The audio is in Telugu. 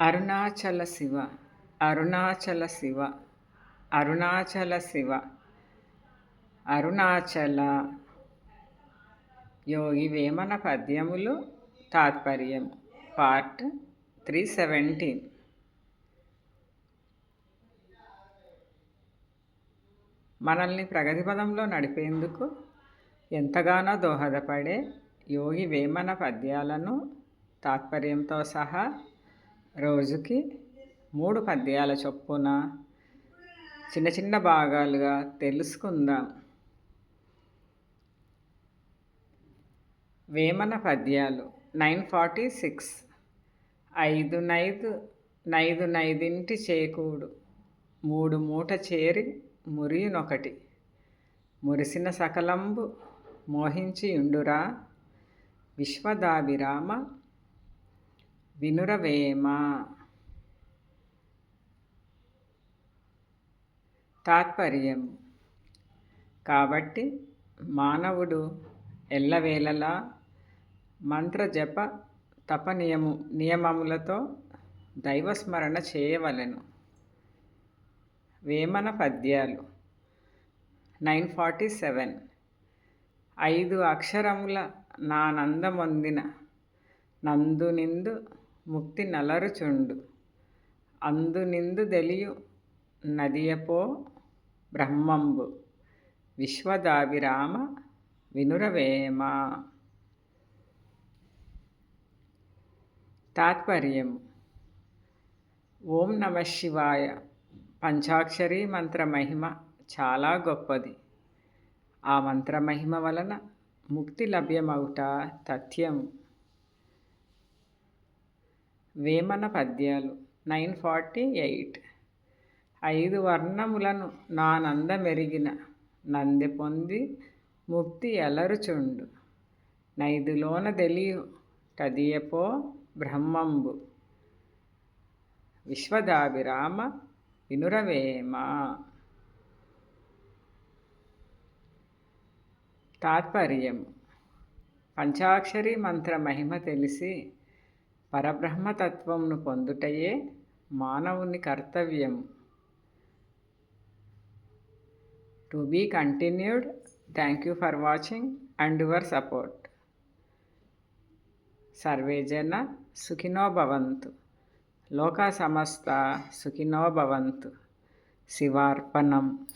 అరుణాచల శివ అరుణాచల శివ అరుణాచల శివ అరుణాచల. యోగి వేమన పద్యములు తాత్పర్యం పార్ట్ త్రీ సెవెంటీన్. మనల్ని ప్రగతి పదంలో నడిపేందుకు ఎంతగానో దోహదపడే యోగి వేమన పద్యాలను తాత్పర్యంతో సహా రోజుకి మూడు పద్యాల చొప్పున చిన్న చిన్న భాగాలుగా తెలుసుకుందాం. వేమన పద్యాలు నైన్ ఫార్టీ సిక్స్. ఐదు నైదు నైదు నైదింటి చేకూడు. మూడు మూట చేరి మురియునొకటి. మురిసిన సకలంబు మోహించి ఉండురా విశ్వదాభిరామ వినురవేమ తాత్పర్యం కాబట్టి మానవుడు ఎల్లవేళలా మంత్రజప తప నియము నియమములతో దైవస్మరణ చేయవలెను. వేమన పద్యాలు. Nine forty seven. ఐదు అక్షరముల నానందమొందిన నందునిందు ముక్తి నలరుచుండు. అందునిందు దెలియు నదియపో బ్రహ్మంబు. విశ్వదాభిరామ వినురవేమ. తాత్పర్యం ఓం నమ శివాయ. పంచాక్షరీ మంత్ర మహిమ చాలా గొప్పది. ఆ మంత్ర మహిమ వలన ముక్తి లభ్యమవుట తథ్యం వేమన పద్యాలు. Nine forty eight. ఐదు వర్ణములను నా నానందమెరిగిన నంది పొంది ముక్తి ఎలరుచుండు. నైదులోన తెలియు కదియపో బ్రహ్మంబు. విశ్వదాభిరామ వినురవేమ. తాత్పర్యం పంచాక్షరి మంత్ర మహిమ తెలిసి పరబ్రహ్మతత్వంను పొందుటయే మానవుని కర్తవ్యం to be continued thank you for watching and your support. Survey జన సుఖినో భవంతు. లోక సమస్త సుఖినో భవంతు. శివార్పణం.